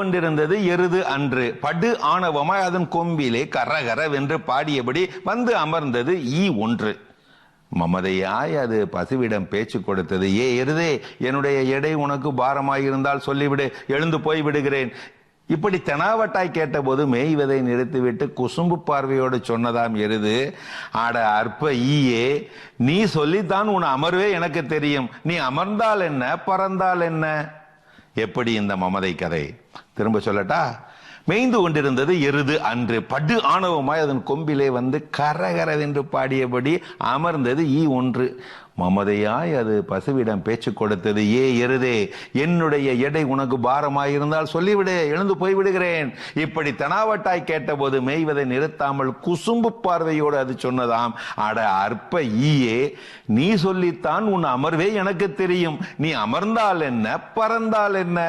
கொண்டிருந்தது எருது அன்று. படு ஆணவமாய் அதன் கொம்பிலே கரகர வென்று பாடியபடி வந்து அமர்ந்தது ஈ ஒன்று. மமதையாய் அது பசுவிடம் பேச்சு கொடுத்தது ஏ எருதே என்னுடைய எடை உனக்கு பாரமாயிருந்தால் சொல்லிவிடு எழுந்து போய் விடுகிறேன். இப்படி தெனாவட்டாய் கேட்டபோது மேய்வதை நிறுத்திவிட்டு குசும்பு பார்வையோடு சொன்னதாம் எருது ஆட அற்ப ஈயே நீ சொல்லித்தான் உன் அமர்வே எனக்கு தெரியும். நீ அமர்ந்தால் என்ன பறந்தால் என்ன? எப்படி இந்த மமதை கதை. திரும்ப சொல்லட்டா? மேய்ந்து கொண்டிருந்தது எருது அன்று. படு ஆணவமாய் அதன் கொம்பிலே வந்து கரகரவென்று பாடியபடி அமர்ந்தது ஈ ஒன்று. மமதையாய் அது பசுவிடம் பேச்சு கொடுத்தது ஏ எருதே என்னுடைய எடை உனக்கு பாரமாயிருந்தால் சொல்லிவிடு எழுந்து போய் விடுகிறேன். இப்படி தனாவட்டாய் கேட்டபோது மேய்வதை நிறுத்தாமல் குசும்பு பார்வையோடு அது சொன்னதாம் அட அற்ப ஈயே நீ சொல்லித்தான் உன் அமர்வே எனக்கு தெரியும். நீ அமர்ந்தால் என்ன பறந்தால் என்ன?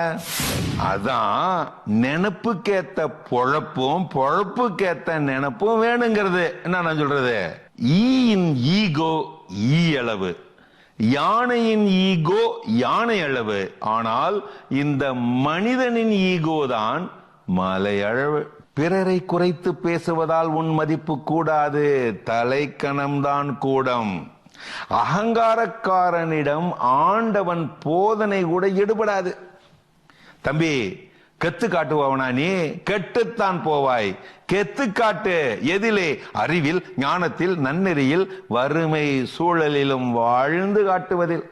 அதான் நினப்புக்கேத்த பொழப்பும் பொழப்புக்கேத்த நினப்பும் வேணுங்கிறது. என்ன நான் சொல்றது? ஈயின் ஈகோ ஈ அளவு. யானையின் ஈகோ யானை அளவு. ஆனால் இந்த மனிதனின் ஈகோ தான் மலை அளவு. பிறரை குறைத்து பேசுவதால் உன் மதிப்பு கூடாது. தலைக்கணம்தான் கூடம். அகங்காரக்காரனிடம் ஆண்டவன் போதனை கூட ஈடுபடாது. தம்பி கெத்து காட்டுபவனா நீ? கெட்டுத்தான் போவாய். கெத்து காட்டு எதிலே அறிவில் ஞானத்தில் நன்னெறியில் வறுமை சூழலிலும் வாழ்ந்து காட்டுவதில்.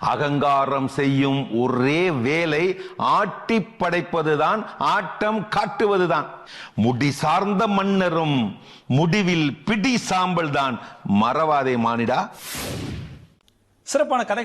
அகங்காரம் செய்யும் ஒரே வேலை ஆட்டி படைப்பதுதான் ஆட்டம் காட்டுவதுதான். முடி சார்ந்த மன்னரும் முடிவில் பிடி சாம்பல் தான் மறவாதே மானிடா. சிறப்பான கதை